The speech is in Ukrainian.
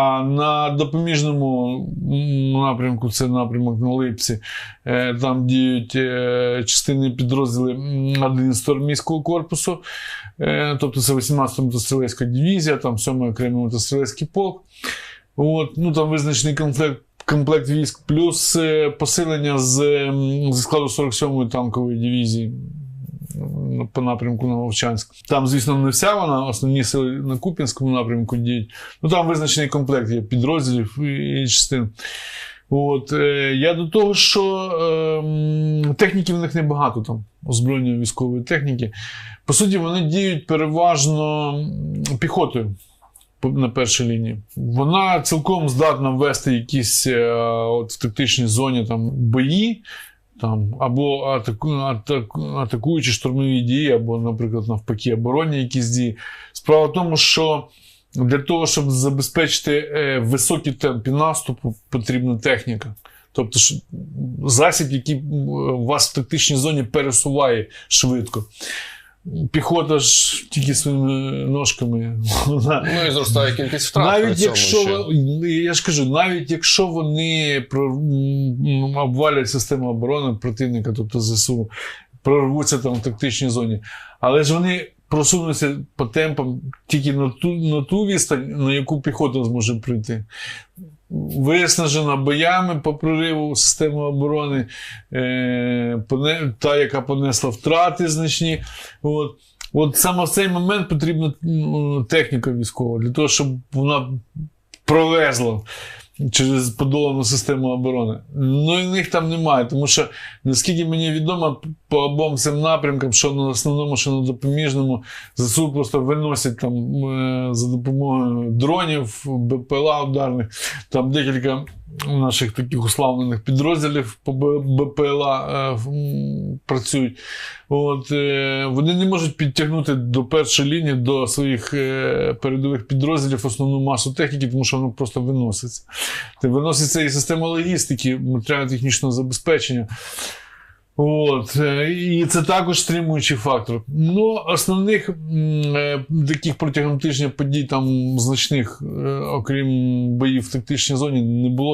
А на допоміжному напрямку, це напрямок на Липці, е, там діють е, частини підрозділи м, 11 армійського корпусу, е, тобто це 18-та мотострілецька дивізія, там 7-й окремий мотострілецький полк. От, ну, там визначений комплект, комплект військ, плюс посилення з, зі складу 47-ї танкової дивізії по напрямку на Вовчанськ. Там, звісно, не вся вона, основні сили на Куп'янському напрямку діють. Ну там визначений комплект є підрозділів і, частин. От, е, я до того, що е, техніки в них небагато там, озброєння військової техніки. По суті, вони діють переважно піхотою на першій лінії. Вона цілком здатна ввести якісь е, от, в тактичній зоні там, бої. Там, або атаку, атаку, атакуючі штурмові дії, або, наприклад, навпаки, оборонні якісь дії. Справа в тому, що для того, щоб забезпечити е, високі темпи наступу, потрібна техніка. Тобто засіб, який вас в тактичній зоні пересуває швидко. Піхота ж тільки своїми ножками. Ну і зростає кількість втрат. при навіть цьому якщо ще. я ж кажу, навіть якщо вони обвалять систему оборони противника, тобто ЗСУ, прорвуться там в тактичній зоні, але ж вони просунуться по темпам тільки на ту, на ту відстань, на яку піхота зможе прийти. Виснажена боями по прориву системи оборони, е, та, яка понесла втрати значні. От. От саме в цей момент потрібна техніка військова для того, щоб вона пролезла через подолану систему оборони. Ну і них там немає, тому що наскільки мені відомо, по обом цим напрямкам, що на основному, що на допоміжному, ЗСУ просто виносять там е, за допомогою дронів, БПЛА ударних, там декілька наших таких уславлених підрозділів по БПЛА е, працюють. От, е, вони не можуть підтягнути до першої лінії, до своїх е, передових підрозділів основну масу техніки, тому що воно просто виноситься. Це виноситься і система логістики, матеріально-технічного забезпечення. От, і це також стримуючий фактор. Ну, основних м, таких протягом тижня подій там значних, окрім боїв в тактичній зоні, не було.